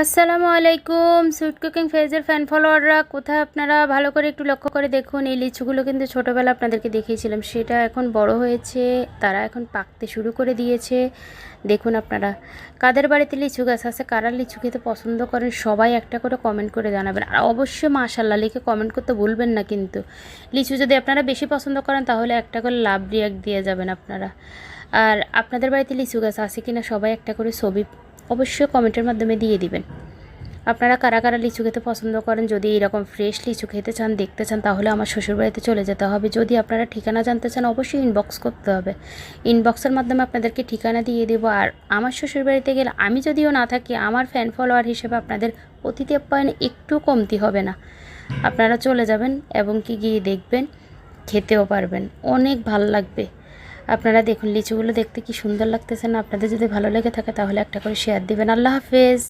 আসসালামু আলাইকুম। Sweet cooking ফেজের ফ্যান ফলোয়াররা কোথায় আপনারা? ভালো করে একটু লক্ষ্য করে দেখুন, এই লিচুগুলো কিন্তু ছোটোবেলা আপনাদেরকে দেখিয়েছিলাম। সেটা এখন বড় হয়েছে, তারা এখন পাকতে শুরু করে দিয়েছে। দেখুন আপনারা, কাদের বাড়িতে লিচু গাছ আছে, কারা লিচু খেতে পছন্দ করেন, সবাই একটা করে কমেন্ট করে জানাবেন। আর অবশ্যই মাশাল্লাহ লিখে কমেন্ট করতে ভুলবেন না কিন্তু। লিচু যদি আপনারা বেশি পছন্দ করেন, তাহলে একটা করে লাভ রিয়াক্ট দিয়ে যাবেন আপনারা। আর আপনাদের বাড়িতে লিচু গাছ আছে কিনা, সবাই একটা করে ছবি অবশ্যই কমেন্টের মাধ্যমে দিয়ে দিবেন। আপনারা কারা কারা লিচু খেতে পছন্দ করেন, যদি এরকম ফ্রেশ লিচু খেতে চান, দেখতে চান, তাহলে আমার শ্বশুরবাড়িতে চলে যেতে হবে। যদি আপনারা ঠিকানা জানতে চান, অবশ্যই ইনবক্স করতে হবে। ইনবক্সের মাধ্যমে আপনাদেরকে ঠিকানা দিয়ে দেবো। আর আমার শ্বশুরবাড়িতে গেলে আমি যদিও না থাকি, আমার ফ্যান ফলোয়ার হিসেবে আপনাদের অতিথি আপ্যায়নে একটু কমতি হবে না। আপনারা চলে যাবেন এবং কি গিয়ে দেখবেন, খেতেও পারবেন। অনেক ভালো লাগবে। আপনারা দেখুন, লিচুগুলো দেখতে কি সুন্দর লাগতেছে না। আপনাদের যদি ভালো লেগে থাকে তাহলে একটা করে শেয়ার দিবেন। আল্লাহ হাফেজ।